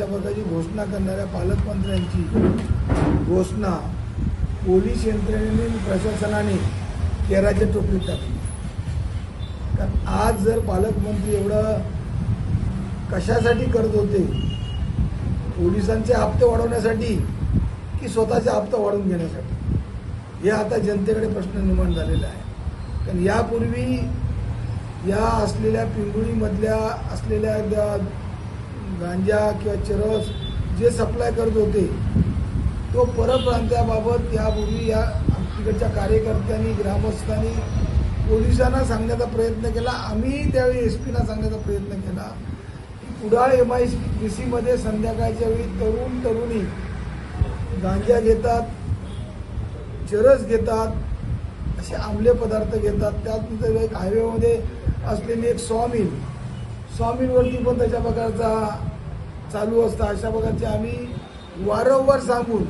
अशा प्रकारची घोषणा करणाऱ्या पालकमंत्र्यांची घोषणा पोलीस यंत्रणेने प्रशासनाने केराच्या टोपलीत टाकली. कारण आज जर पालकमंत्री एवढं कशासाठी करत होते? पोलिसांचे हप्ते वाढवण्यासाठी की स्वतःचे हप्ता वाढवून घेण्यासाठी? हे आता जनतेकडे प्रश्न निर्माण झालेला आहे. कारण यापूर्वी या असलेल्या पिंगुळीमधल्या असलेल्या गांजा किंवा चरस जे सप्लाय करत होते तो परप्रांत्याबाबत यापूर्वी या तिकडच्या कार्यकर्त्यांनी ग्रामस्थांनी पोलिसांना सांगण्याचा प्रयत्न केला. आम्ही त्यावेळी एस पीना सांगण्याचा प्रयत्न केला. की कुडाळ एम आय डी सीमध्ये संध्याकाळच्या वेळी तरुण तरुणी गांजा घेतात चरस घेतात असे आंमले पदार्थ घेतात. त्यानंतर एक हायवेमध्ये असलेली एक सॉमिल स्वामींवरती पण त्याच्या प्रकारचा चालू असता. अशा प्रकारचे आम्ही वारंवार सांगून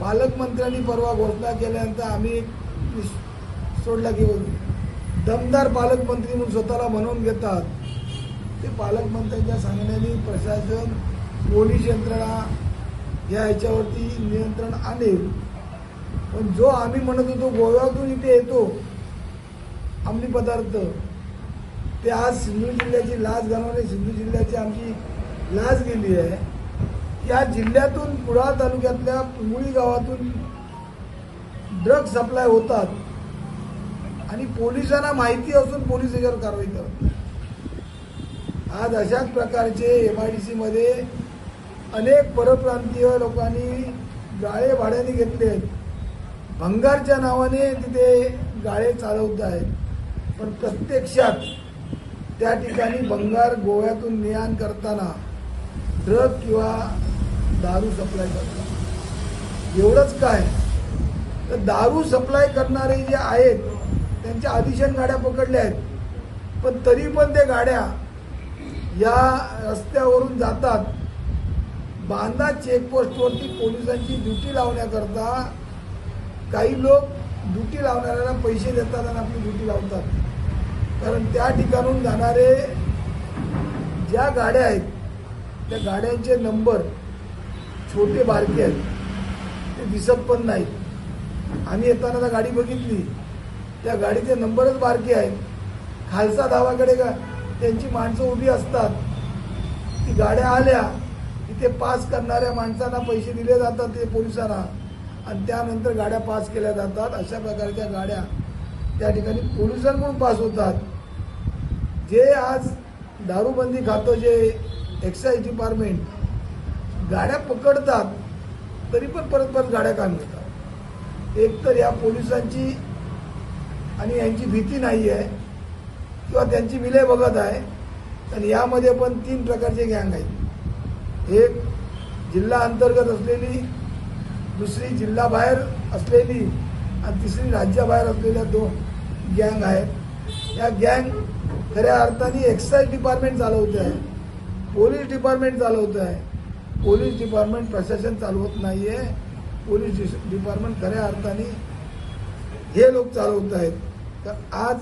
पालकमंत्र्यांनी परवा घोषणा केल्यानंतर आम्ही एक सोडला की दमदार पालकमंत्री म्हणून स्वतःला म्हणून घेतात. ते पालकमंत्र्यांच्या सांगण्याने प्रशासन पोलीस यंत्रणा या ह्याच्यावरती नियंत्रण आणेल. पण जो आम्ही म्हणत होतो गोव्यातून इथे येतो अंमली पदार्थ ते आज सिंधू जिल्ह्याची लाच घालवणे सिंधू जिल्ह्याची आमची लाच गेली आहे. या जिल्ह्यातून कुडाळ तालुक्यातल्या पुंगळी गावातून ड्रग सप्लाय होतात. आणि पोलिसांना माहिती असून पोलीस याच्यावर कारवाई करत आज अशाच प्रकारचे एम आय डी सीमध्ये अनेक परप्रांतीय लोकांनी गाळे भाड्याने घेतले आहेत. भंगारच्या नावाने तिथे गाळे चालवत आहेत पण प्रत्यक्षात त्या ठिकाणी बंगार गोव्यातून ने आण करताना ड्रग किंवा दारू सप्लाय करतात. एवढंच काय? तर दारू सप्लाय करणारे जे आहेत त्यांच्या आदिशन गाड्या पकडल्या आहेत. पण तरी पण ते गाड्या या रस्त्यावरून जातात. बांधा चेकपोस्टवरती पोलिसांची ड्युटी लावण्याकरता काही लोक ड्युटी लावणाऱ्याला पैसे देतात आणि आपली ड्युटी लावतात. कारण त्या ठिकाणून जाणारे ज्या गाड्या आहेत त्या गाड्यांचे नंबर छोटे बारके आहेत. ते दिसत पण नाहीत. आम्ही येताना त्या गाडी बघितली. त्या गाडीचे नंबरच बारके आहेत. खालसा धावाकडे का त्यांची माणसं उभी असतात. ती गाड्या आल्या तिथे पास करणाऱ्या माणसांना पैसे दिले जातात ते पोलिसांना. आणि त्यानंतर गाड्या पास केल्या जातात. अशा प्रकारच्या गाड्या त्या ठिकाणी पोलिसांकडून पास होतात. जे आज दारूबंदी खातं जे एक्साईज डिपार्टमेंट गाड्या पकडतात तरी पण परत परत गाड्या काम मिळतात एक तर या पोलिसांची आणि यांची भीती नाही आहे किंवा त्यांची विलय बघत आहे आणि यामध्ये पण तीन प्रकारचे गँग आहेत. एक जिल्हा अंतर्गत असलेली दुसरी जिल्हाबाहेर असलेली आणि तिसरी राज्याबाहेर असलेल्या दोन. गँग आहेत या गँग खऱ्या अर्थाने एक्साईज डिपार्टमेंट चालवते आहे पोलीस डिपार्टमेंट चालवत आहे पोलीस डिपार्टमेंट प्रशासन चालवत नाही आहे पोलीस डिपार्टमेंट खऱ्या अर्थाने हे लोक चालवत आहेत तर आज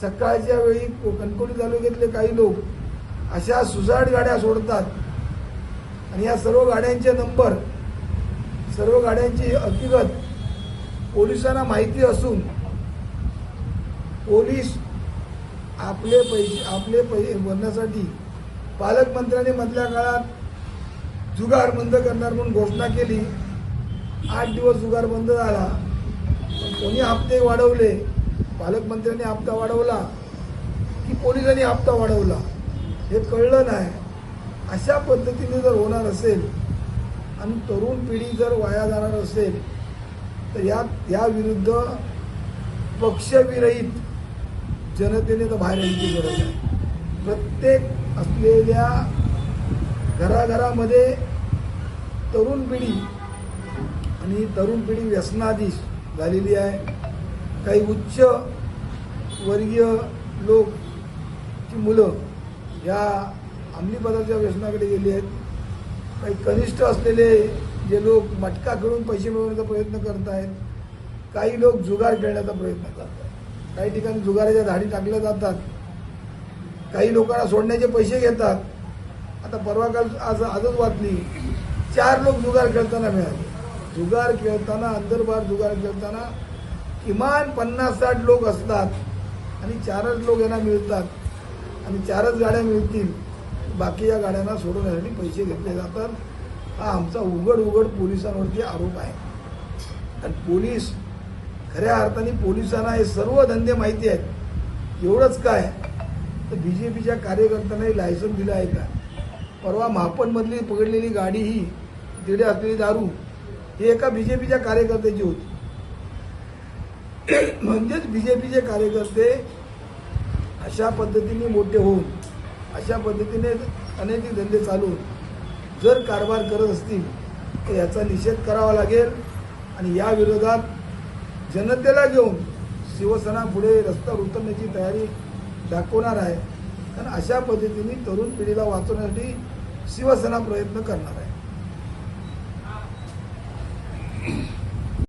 सकाळच्या वेळी को- तालुक्यातले काही लोक अशा सुसाट गाड्या सोडतात. आणि या सर्व गाड्यांचे नंबर सर्व गाड्यांची हकीकत पोलिसांना माहिती असून पोलीस आपले पैसे आपले पैसे भरण्यासाठी पालकमंत्र्यांनी मधल्या काळात जुगार बंद करणार म्हणून घोषणा केली. आठ दिवस जुगार बंद झाला. पण कोणी हप्ते वाढवले पालकमंत्र्यांनी हप्ता वाढवला की पोलिसांनी हप्ता वाढवला? हे कळलं नाही. अशा पद्धतीने जर होणार असेल आणि तरुण पिढी जर वाया जाणार असेल तर या याविरुद्ध पक्षविरहित जनतेने तर बाहेर यायची गरज आहे प्रत्येक असलेल्या घराघरामध्ये तरुण पिढी आणि तरुण पिढी व्यसनाधीश झालेली आहे. काही उच्च वर्गीय लोक ची मुलं या अंमली पदार्थाच्या व्यसनाकडे गेली आहेत. काही कनिष्ठ असलेले जे लोक मटका खेळून पैसे मिळवण्याचा प्रयत्न करत आहेत काही लोक जुगार खेळण्याचा प्रयत्न करत आहेत काही ठिकाणी जुगाराच्या धाडी टाकल्या जातात. काही लोकांना सोडण्याचे पैसे घेतात. आता परवा काल आज आजच वाचली चार लोक जुगार खेळताना मिळाले. जुगार खेळताना अंदरबार जुगार खेळताना किमान पन्नास साठ लोक असतात. आणि चारच लोक यांना मिळतात. आणि चारच गाड्या मिळतील. बाकी या गाड्यांना सोडवण्यासाठी पैसे घेतले जातात. हा आमचा उघड उघड पोलिसांवरती आरोप आहे. आणि पोलीस खऱ्या अर्थाने पोलिसांना हे सर्व धंदे माहिती आहेत. एवढंच काय? तर बी जे पीच्या कार्यकर्त्यांनाही लायसन दिलं आहे का? परवा महापणमधली पकडलेली गाडी ही तिकडे असलेली दारू हे एका बी जे पीच्या कार्यकर्त्याची होती. म्हणजेच बी जे पीचे कार्यकर्ते अशा पद्धतीने मोठे होऊन अशा पद्धतीने अनैतिक धंदे चालून जर कारभार करत असतील तर याचा निषेध करावा लागेल. आणि या विरोधात जनतेला घेऊन शिवसेना पुढे रस्ता उतरण्याची तयारी दाखवणार आहे. कारण अशा पद्धतीने तरुण पिढीला वाचवण्यासाठी शिवसेना प्रयत्न करणार आहे.